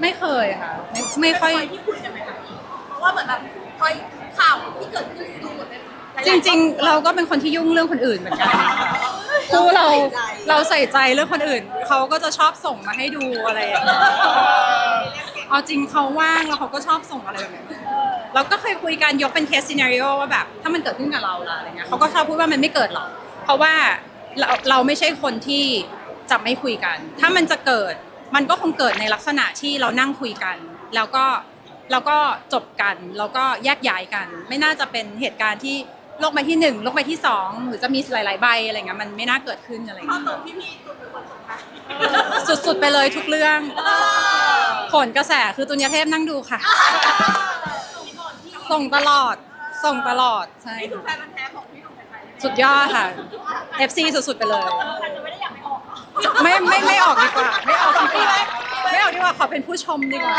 ไม่เคยค่ะ ไม่ไม่ค่อย ที่คุยกันไหมคะเพราะว่าเหมือนแบบคอยข่าวที่เกิดขึ้นดูเหมือนเป็นหลายๆจริง ๆ เราก็เป็นคนที่ยุ่งเรื่องคนอื่นเหมือนกันค่ะคือเราเราใส่ใจเรื่องคนอื่น เขาก็จะชอบส่งมาให้ดูอะไรอย่างเงี้ยเอาจริงเขาว่างแล้วเขาก็ชอบส่งอะไรแบบนี้เราก็เคยคุยกันยกเป็นเคสซีนารีโอว่าแบบถ้ามันเกิดขึ้นกับเราล่ะอะไรเงี้ยเขาก็ชอบพูดว่ามันไม่เกิดหรอกเพราะว่าเราเราไม่ใช่คนที่จะไม่คุยกัน ถ้ามันจะเกิด มันก็คงเกิดในลักษณะที่เรานั่งคุยกัน แล้วก็แล้วก็จบกันแล้วก็แยกย้ายกัน ไม่น่าจะเป็นเหตุการณ์ที่โลกใบที่หนึ่งโลกใบที่สองหรือจะมีหลาย ๆ ใบอะไรเงี้ยมันไม่น่าเกิดขึ้นอะไรพอเงี้ยตกพี่พีตุนเป็นคนส่งมาสุด ๆ ไปเลยทุกเรื่องผลกระแสคือตุนยเทพนั่งดูค่ะ ส่งตลอดส่งตลอดใช่นี่คือแฟนมันธุ์แท้ของพี่หนุ่มกัญชัยใช่ไหมสุดยอดค่ะ FC สุด ๆ ไปเลย ไม่ไม่ไม่ออกดีกว่า ไม่ออกดีกว่าไม่ออกดีกว่าขอเป็นผู้ชมดีกว่า